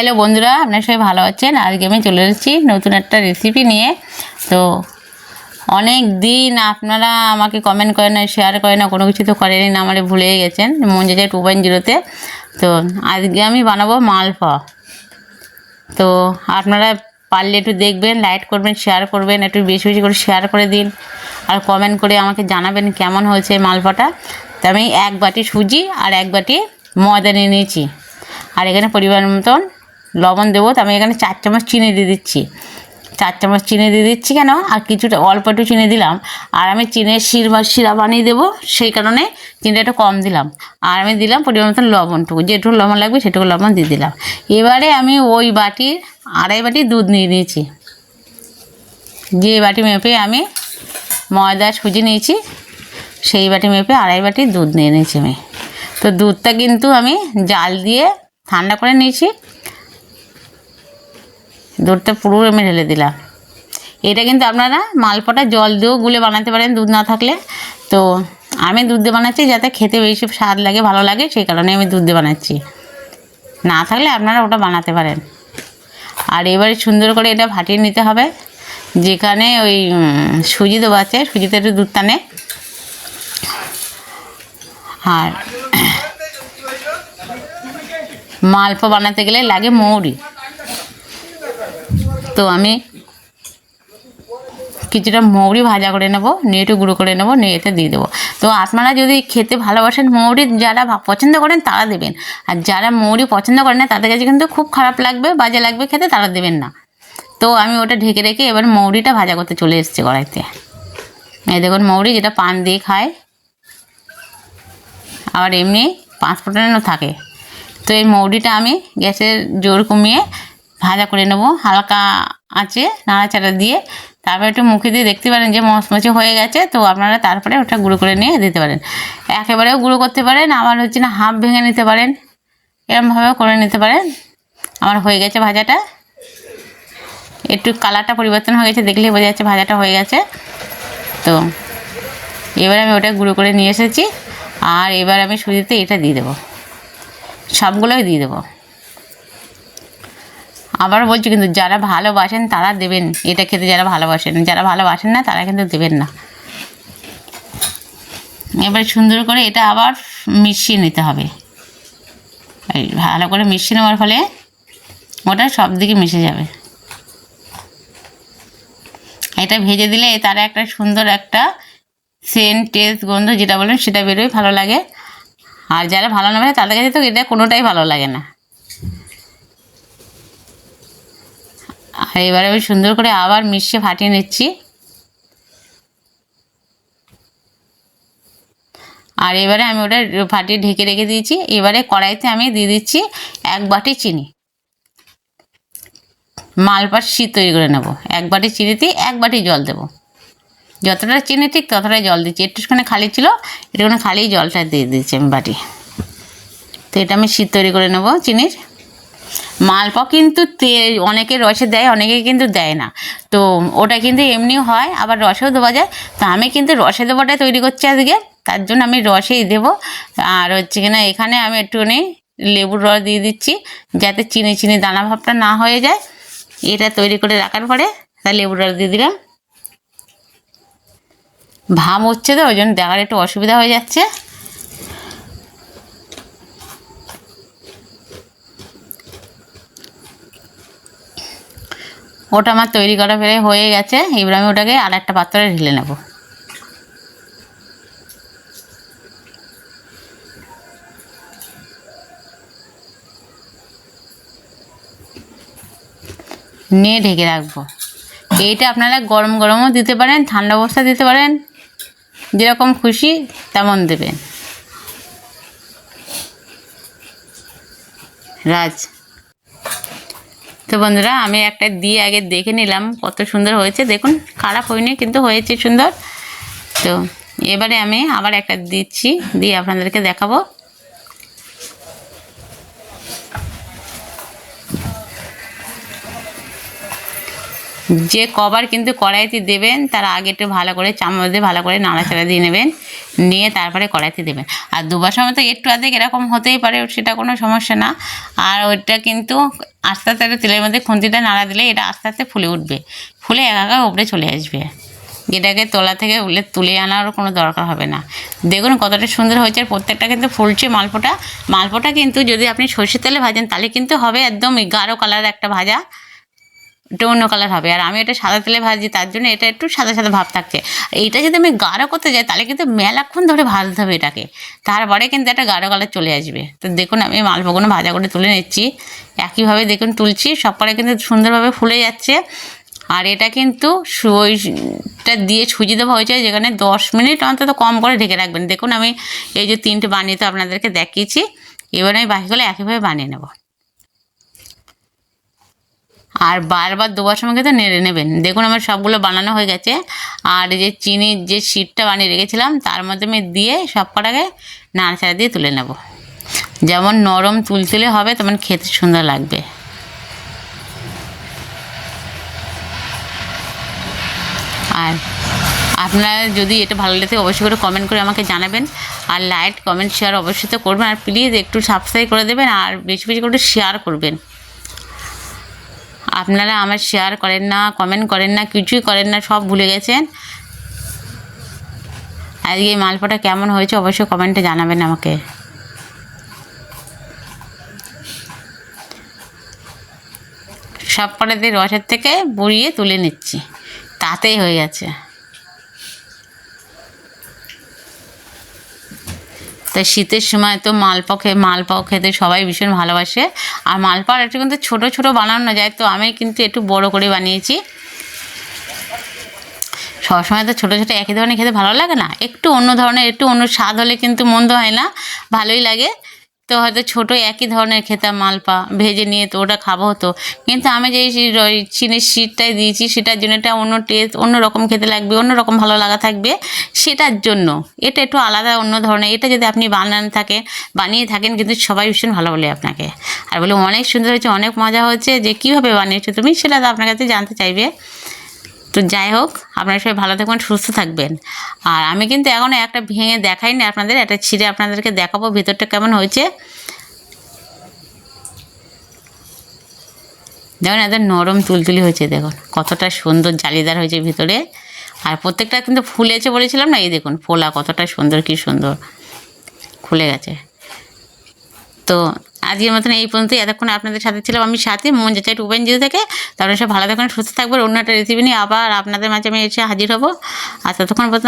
Hello বন্ধুরা, আপনার সবাই ভালো আছেন? আজকে আমি চলে এসেছি নতুন একটা রেসিপি নিয়ে। তো অনেক দিন আপনারা আমাকে কমেন্ট করেন না শেয়ার করেন না, কোনো কিছু তো করেনি না, আমারে ভুলে গেছেন। মঞ্জে টু পয়েন্ট জিরোতে তো। আজকে আমি বানাবো মালপোয়া। তো আপনারা পারলে একটু দেখবেন লাইক করবেন শেয়ার করবেন, একটু বেশি বেশি করে শেয়ার করে দিন। আর কমেন্ট করে আমাকে জানাবেন কেমন হয়েছে মালপোয়াটা। তো আমি এক বাটি সুজি আর এক বাটি ময়দা নিয়ে নিয়েছি। আর এখানে পরিমাণ মতন লবণ দেবো, তো আমি এখানে চার চামচ চিনি দিয়ে দিচ্ছি। চার চামচ চিনি দিয়ে দিচ্ছি কেন? আর কিছুটা, অল্প একটু চিনি দিলাম। আর আমি চিনের শির বা শিরা বানিয়ে দেবো, সেই কারণে চিনিটা একটু কম দিলাম। আর আমি দিলাম পরিমাণ মতন লবণটুকু, যেটুকু লবণ লাগবে সেটুকু লবণ দিয়ে দিলাম। এবারে আমি ওই বাটির আড়াই বাটি দুধ নিয়ে নিয়েছি। যে বাটি মেপে আমি ময়দা, সুজি নিয়েছি, সেই বাটি মেপে আড়াই বাটি দুধ নিয়ে নিয়েছি আমি। তো দুধটা কিন্তু আমি জাল দিয়ে ঠান্ডা করে নিয়েছি। দুধটা পুরো আমি ঢেলে দিলাম। এটা কিন্তু আপনারা মালপোটা জল দিয়েও গুলে বানাতে পারেন দুধ না থাকলে। তো আমি দুধ দিয়ে বানাচ্ছি যাতে খেতে বেশি স্বাদ লাগে, ভালো লাগে, সেই কারণে আমি দুধ দিয়ে বানাচ্ছি। না থাকলে আপনারা ওটা বানাতে পারেন। আর এবারে সুন্দর করে এটা ফাটিয়ে নিতে হবে। যেখানে ওই সুজি দেবো আছে, সুজিতে একটু দুধ টানে। আর মালপো বানাতে গেলে লাগে মৌরি। তো আমি কিছুটা মৌরি ভাজা করে নেব নিয়ে একটু গুঁড়ো করে নেব, নিয়ে এতে দিয়ে দেবো। তো আপনারা যদি খেতে ভালোবাসেন মৌরি, যারা পছন্দ করেন তারা দেবেন। আর যারা মৌরি পছন্দ করেন না, তাদের কাছে কিন্তু খুব খারাপ লাগবে, বাজে লাগবে খেতে, তারা দেবেন না। তো আমি ওটা ঢেকে রেখে এবার মৌরিটা ভাজা করতে চলে এসেছি কড়াইতে। এই দেখুন, মৌরি যেটা পান দিয়ে খায়, আবার এমনি পাঁচ ফোটানো থাকে। তো এই মৌরিটা আমি গ্যাসের জোর কমিয়ে ভাজা করে নেব, হালকা আঁচে নাড়াচাড়া দিয়ে, তারপরে একটু মুখে দিয়ে দেখতে পারেন যে মচমচে হয়ে গেছে, তো আপনারা তারপরে ওটা গুঁড়ো করে নিয়ে দিতে পারেন। একেবারেও গুঁড়ো করতে পারেন, আবার হচ্ছে না হাফ ভেঙে নিতে পারেন, এরমভাবেও করে নিতে পারেন। আমার হয়ে গেছে ভাজাটা। একটু কালারটা পরিবর্তন হয়ে গেছে, দেখলেই বোঝা যাচ্ছে ভাজাটা হয়ে গেছে। তো এবার আমি ওটা গুঁড়ো করে নিয়ে এসেছি, আর এবার আমি সুজিতে এটা দিয়ে দেবো। সবগুলোই দিয়ে দেবো। আবার বলছি কিন্তু যারা ভালোবাসেন তারা দেবেন, এটা খেতে যারা ভালোবাসেন যারা ভালোবাসেন না তারা কিন্তু দেবেন না। এবার সুন্দর করে এটা আবার মিশিয়ে নিতে হবে। ভালো করে মিশিয়ে নেওয়ার ফলে ওটা সব দিকে মিশে যাবে। এটা ভেজে দিলে তার একটা সুন্দর একটা সেন্ট টেস্ট, গন্ধ যেটা বলেন সেটা বেরোয়, ভালো লাগে। আর যারা ভালো না বাসে তাদের কাছে তো এটা কোনোটাই ভালো লাগে না। এবারে আমি সুন্দর করে আবার মিশিয়ে ফাটিয়ে নিচ্ছি। আর এবারে আমি ওটা ফাটিয়ে ঢেকে রেখে দিয়েছি। এবারে কড়াইতে আমি দিয়ে দিচ্ছি এক বাটি চিনি। মালপার শীত তৈরি করে নেব। এক বাটি চিনিতে এক বাটি জল দেবো। যতটা চিনি ঠিক ততটাই জল দিচ্ছি। একটুখানি খালি ছিল, একটুখানি খালি জলটা দিয়ে দিচ্ছি আমি বাটি। তো এটা আমি শীত তৈরি করে নেব চিনির। মালপা কিন্তু অনেকে রসে দেয়, অনেকে কিন্তু দেয় না। তো ওটা কিন্তু এমনি হয়, আবার রসেও দেওয়া যায়। তো আমি কিন্তু রসে দেবোটা তৈরি করছি আজকে। তার জন্য আমি রসেই দেবো। আর হচ্ছে কিনা এখানে আমি একটুখানি লেবুর রস দিয়ে দিচ্ছি, যাতে চিনি চিনি দানা ভাবটা না হয়ে যায়। এটা তৈরি করে রাখার পরে তা লেবুর রস দিয়ে দিলাম। ভাম হচ্ছে তো, ওই জন্য দেখার একটু অসুবিধা হয়ে যাচ্ছে। ওটা আমার তৈরি করা ফেলে হয়ে গেছে। এবার আমি ওটাকে আর একটা পাত্রে ঢেলে নেব। নিয়ে ঢেকে রাখব। এইটা আপনারা গরম গরমও দিতে পারেন, ঠান্ডা অবস্থা দিতে পারেন। যেরকম খুশি তেমন দেবেন। রাজ। তো বন্ধুরা, আমি একটা দিয়ে আগে দেখে নিলাম কত সুন্দর হয়েছে। দেখুন, খারাপ হয়নি, কিন্তু হয়েছে সুন্দর। তো এবারে আমি আবার একটা দিচ্ছি, দিয়ে আপনাদেরকে দেখাবো। যে কবার কিন্তু কড়াইতে দেবেন, তার আগে একটু ভালো করে চামচ দিয়ে ভালো করে নাড়াচাড়া দিয়ে নেবেন, নিয়ে তারপরে কড়াইতে দেবেন। আর দুবার সময় তো একটু আধেক এরকম হতেই পারে, সেটা কোনো সমস্যা না। আর ওইটা কিন্তু আস্তে আস্তে তেলের মধ্যে খুন্তিটা নাড়া দিলে এটা আস্তে আস্তে ফুলে উঠবে। ফুলে একা উপরে চলে আসবে। এটাকে তোলা থেকে উলে তুলে আনার কোনো দরকার হবে না। দেখুন কতটা সুন্দর হয়েছে প্রত্যেকটা কিন্তু ফুলছে মালপোটা। মালপোটা কিন্তু যদি আপনি সর্ষের তেলে ভাজেন, তাহলে কিন্তু হবে একদম গাঢ় কালার একটা ভাজা। এটা অন্য কালার হবে। আর আমি এটা সাদা তেলে ভাজি তার জন্য এটা একটু সাদা সাদা ভাব থাকছে। এইটা যদি আমি গাঢ় করতে যাই, তাহলে কিন্তু মেলাক্ষণ ধরে ভাজতে হবে এটাকে। তারপরে কিন্তু একটা গাঢ় কালার চলে আসবে। তো দেখুন, আমি মালপোগুলো ভাজা করে তুলে নিচ্ছি। একইভাবে দেখুন, তুলছি। সব কটা কিন্তু সুন্দরভাবে ফুলে যাচ্ছে। আর এটা কিন্তু ওইটা দিয়ে সুজি দেওয়া হয়েছে, যেখানে দশ মিনিট অন্তত কম করে ঢেকে রাখবেন। দেখুন, আমি এই যে তিনটে বানিয়ে তো আপনাদেরকে দেখিয়েছি। এবার আমি বাকিগুলো একইভাবে বানিয়ে নেব। আর বারবার দুবার সময় কিন্তু নেড়ে নেবেন। দেখুন আমার সবগুলো বানানো হয়ে গেছে। আর যে চিনির যে শিটটা বানিয়ে রেখেছিলাম, তার মধ্যে আমি দিয়ে সব কটাকে নাড়াচাড়া দিয়ে তুলে নেব। যেমন নরম তুলতুলে হবে, তেমন খেতে সুন্দর লাগবে। আর আপনারা যদি এটা ভালো লাগে অবশ্যই করে কমেন্ট করে আমাকে জানাবেন। আর লাইক কমেন্ট শেয়ার অবশ্যই তো করবেন। আর প্লিজ একটু সাবস্ক্রাইব করে দেবেন আর বেশি বেশি করে শেয়ার করবেন। আপনারা আমার শেয়ার করেন না কমেন্ট করেন না, কিছুই করেন না, সব ভুলে গেছেন? আজকে এই মালপোটা কেমন হয়েছে অবশ্যই কমেন্টে জানাবেন আমাকে। সব কটাতে রসের থেকে বুড়িয়ে তুলে নিচ্ছি। তাতেই হয়ে গেছে। তাই শীতের সময় তো মালপা খেয়ে মালপাও খেতে সবাই ভীষণ ভালোবাসে। আর মালপা একটু কিন্তু ছোটো ছোটো বানানো যায়, তো আমি কিন্তু একটু বড় করে বানিয়েছি। সবসময় তো ছোটো ছোটো একই ধরনের খেতে ভালো লাগে না? একটু অন্য ধরনের, একটু অন্য স্বাদ হলে কিন্তু মন্দ হয় না, ভালোই লাগে। তো হয়তো ছোটো একই ধরনের খেতাম মালপা ভেজে নিয়ে তো ওটা খাব হতো কিন্তু আমি যেই চিনির শিটটাই দিয়েছি, সেটার জন্য এটা অন্য টেস্ট, অন্য রকম খেতে লাগবে, অন্য রকম ভালো লাগা থাকবে সেটার জন্য। এটা একটু আলাদা, অন্য ধরনের। এটা যদি আপনি বানান থাকে, বানিয়ে থাকেন কিন্তু সবাই ভীষণ ভালো বলে আপনাকে। আর বলে অনেক সুন্দর হয়েছে, অনেক মজা হচ্ছে, যে কীভাবে বানিয়েছো তুমি সেটা তো আপনার কাছে জানতে চাইবে। তো যাই হোক, আপনারা সবাই ভালো থাকবেন, সুস্থ থাকবেন। আর আমি কিন্তু এখনও একটা ভেঙে দেখাইনি আপনাদের, একটা ছিঁড়ে আপনাদেরকে দেখাবো ভিতরটা কেমন হয়েছে। দেখুন একদম নরম তুলতুলি হয়েছে, দেখুন, কতটা সুন্দর জালিদার হয়েছে ভিতরে। আর প্রত্যেকটা কিন্তু ফুলেছে বলেছিলাম না, এই দেখুন, ফোলা কতটা সুন্দর, কি সুন্দর, খুলে গেছে। তো আজকের মতন এই পর্যন্ত এতক্ষণ আপনাদের সাথে ছিলাম আমি সাথে। মন যাচ্ছে একটু পয়েন্ট জিরো থেকে, তাহলে সব ভালো থাকুন সুস্থ থাকবেন। অন্য একটা রেসিপি নিয়ে আবার আপনাদের মাঝে আমি এসে হাজির হব। আর ততক্ষণ পর্যন্ত